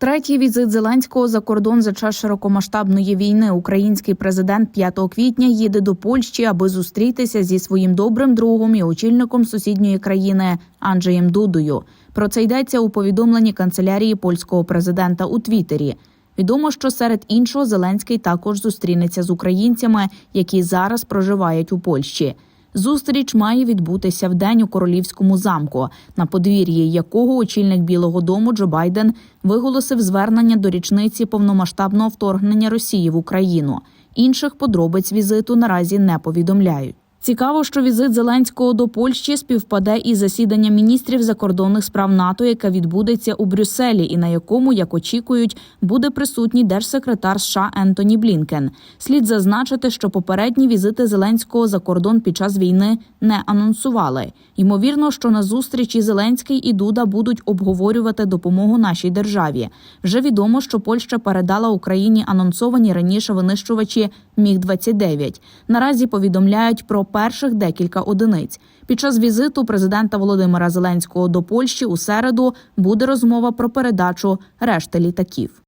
Третій візит Зеленського за кордон за час широкомасштабної війни. Український президент 5 квітня їде до Польщі, аби зустрітися зі своїм добрим другом і очільником сусідньої країни Анджеєм Дудою. Про це йдеться у повідомленні канцелярії польського президента у Твіттері. Відомо, що серед іншого Зеленський також зустрінеться з українцями, які зараз проживають у Польщі. Зустріч має відбутися в день у королівському замку, на подвір'ї якого очільник Білого Дому Джо Байден виголосив звернення до річниці повномасштабного вторгнення Росії в Україну. Інших подробиць візиту наразі не повідомляють. Цікаво, що візит Зеленського до Польщі співпаде із засіданням міністрів закордонних справ НАТО, яке відбудеться у Брюсселі, і на якому, як очікують, буде присутній держсекретар США Ентоні Блінкен. Слід зазначити, що попередні візити Зеленського за кордон під час війни не анонсували. Ймовірно, що на зустрічі Зеленський і Дуда будуть обговорювати допомогу нашій державі. Вже відомо, що Польща передала Україні анонсовані раніше винищувачі Міг 29 Наразі повідомляють про перших декілька одиниць. Під час візиту президента Володимира Зеленського до Польщі у середу буде розмова про передачу решти літаків.